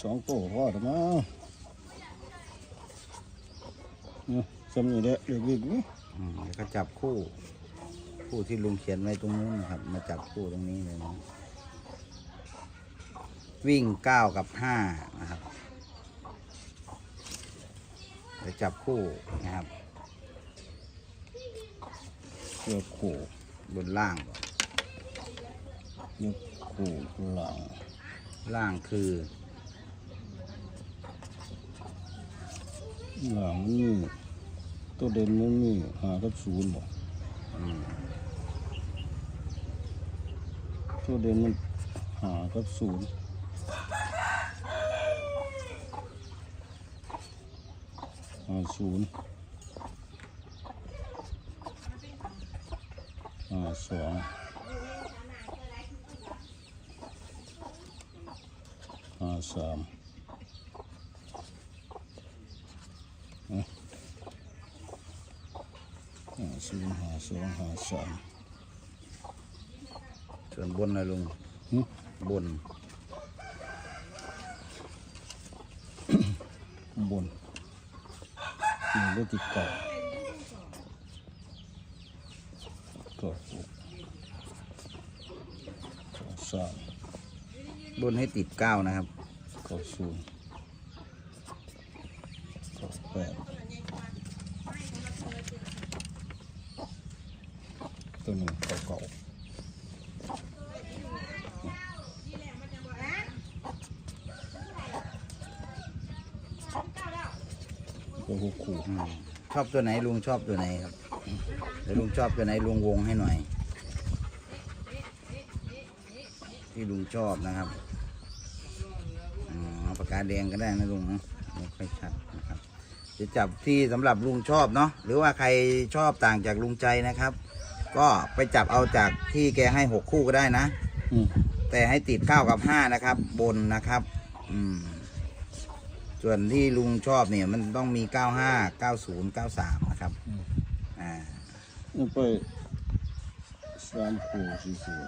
สองตัวพอหรือมั้งเนี่ยสำนีเด็กเด็กวิ่งนี่อืมแล้วก็จับคู่ คู่ที่ลุงเขียนไว้ตรงนู้นนะครับ มาจับคู่ตรงนี้เลยนะวิ่งเก้ากับห้านะครับไปจับคู่นะครับเกี่ยวขู่บนล่างเกี่ยวขู่หลังล่างคือ หลังมันมีตัวเด่นมันมีหากับศูนย์บ่อืมตัวเด่นมันหากับศูนย์หาศูนย์หาสองหาสามอะหา ศูนย์หาสองหาสามส่วนบนนะลุงบน บนหนึ่งได้ติดเก่าก็หกก็สามบนให้ติดเก้านะครับก็ศูนย์ ก็แปดตัวหนึ่งเก่าเก่าก็หกคู่ชอบตัวไหนลุงชอบตัวไหนครับเดี๋ยวลุงชอบตัวไหนลุงวงให้หน่อย ที่ลุงชอบนะครับอ๋อปากกาแดงก็ได้นะลุงนะไม่ค่อยชัดนะครับ จะจับที่สำหรับลุงชอบเนาะหรือว่าใครชอบต่างจากลุงใจนะครับ ก็ไปจับเอาจากที่แกให้หกคู่ก็ได้นะอืมแต่ให้ติดเก้ากับห้านะครับ บนนะครับ อืม ส่วนที่ลุงชอบเนี่ย มันต้องมีเก้าห้าเก้าศูนย์เก้าสามนะครับอ่านี่ไปสามคู่สี่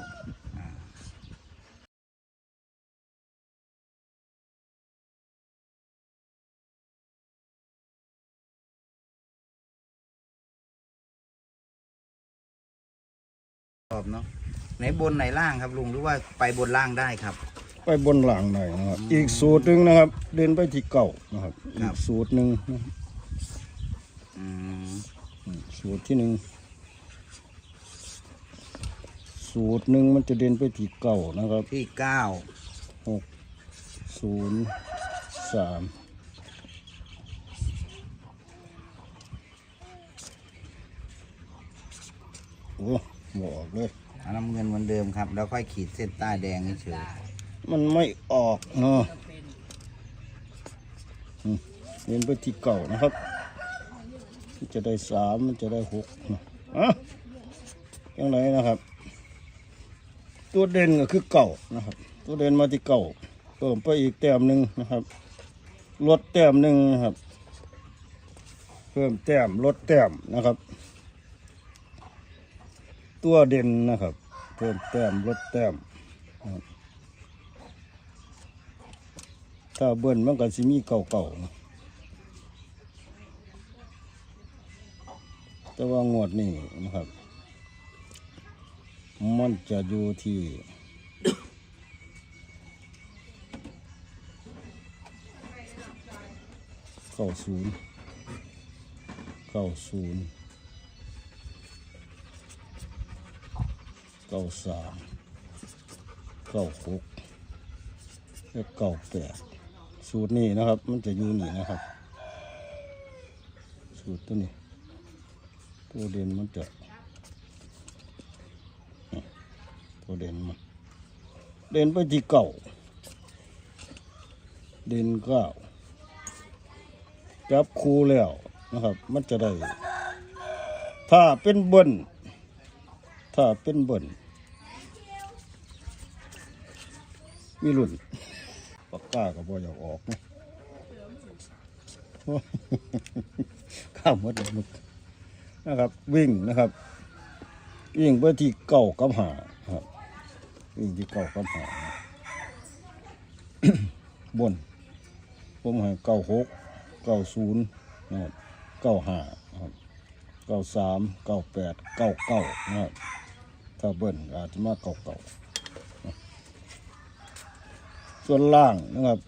อบเนาะไหนบนไหนล่างครับลุงหรือว่าไปบนล่างได้ครับ ไปบนหลังหน่อยนะครับ อีกสูตรหนึ่งนะครับ เดินไปที่เก่านะครับคอีรับกสูตรหนึ่งนะครับอืมอืมสูตรที่หนึ่งสูตรหนึ่งมันจะเดินไปที่เก่านะครับที่เก้าหกศูนย์สามโอ้ บอกเลยเอาน้ำเงินเหมือนเดิมครับ แล้วค่อยขีดเส้นใต้แดงเฉยมันไม่ออกเนาะอืมเดินไปที่เก่านะครับมันจะได้สามมันจะได้หกอะยังไงนะครับ ตัวเด่นก็คือเก่านะครับ ตัวเด่นมาที่เก่าเพิ่มไปอีกแต้มหนึ่งนะครับลดแต้มหนึ่งนะครับ เพิ่มแต้มลดแต้มนะครับ ตัวเด่นนะครับ เพิ่มแต้มลดแต้มถ้าเบิ้ลมันก็สิมีเก่าๆแต่ว่างวดนี้นะครับ มันจะอยู่ที่เก้าศูนย์เก้าศูนย์ ก้าสามเก้าหกและเก้าแปดสูตรนี้นะครับ มันจะอยู่นี่นะครับ สูตรตัวนี้ ตัวเด่นมันจะตัวเด่นมันเด่นไปที่เก่าเด่นเก้าจับคูแล้วนะครับ มันจะได้ ถ้าเป็นบิ้ลถ้าเป็นบิ้ล มีรุ่นปากกาก็บ่อยากออกนะข้ามมดมึกนะครับ วิ่งนะครับ วิ่งไปที่เก่ากับหาครับวิ่งที่เก่ากับหาบนผมห้เก้าหกเก้าศูนย์นะครับเก้าห้าครับเก้าสามเก้าแปดเก้าเก้านะครับถ้าเบิ้ลอาจจะมาเก้าเก้า ส่วนล่างนะครับ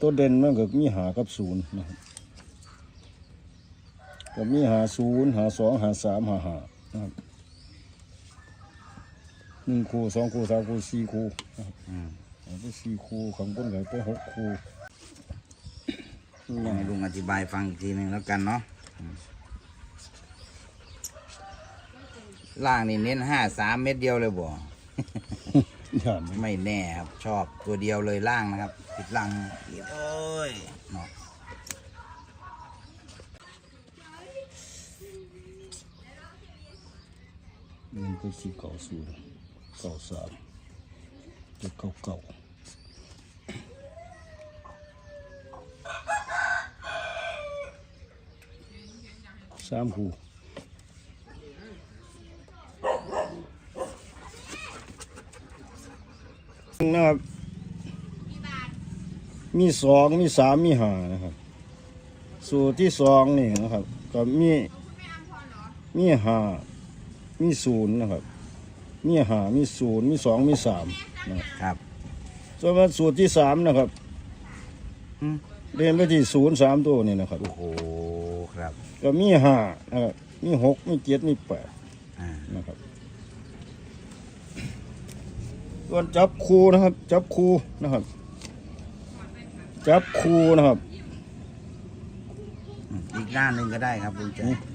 ตัวเด่นมันก็มีหากับศูนย์นะครับก็มีหาศูนย์หาสองหาสามหาหานะครับหนึ่งคู่สองคู่สามคู่สี่คู่นะครับอืมเอาสี่คู่ข้างบนก็ไปหกคู่ให้ลุงอธิบายฟังอีกทีหนึ่งแล้วกันเนาะล่างนี่เน้นห้าสามเม็ดเดียวเลยบ่ อย่ามาไม่แน่ครับ ชอบตัวเดียวเลยล่างนะครับ ติดล่างเรียบโอ้ยเนาะเงินไปสี่เก้าศูนย์เก้าสามจะเก้าเก้าสามคู่นะครับ มีสองมีสามมีห้านะครับ สูตรที่สองนี่นะครับ ก็มีมีห้ามีศูนย์นะครับ มีห้ามีศูนย์มีสองมีสามนะครับครับส่วนว่าสูตรที่สามนะครับอืมเรียนไปที่ศูนย์สามตัวนี่นะครับโอ้โหครับ ก็มีห้านะครับมีหกมีเจ็ดมีแปดอ่านะครับส่วนจับคูนะครับ จับคูนะครับ จับคูนะครับอืมอีกด้านหนึ่งก็ได้ครับลุงแจ๊ค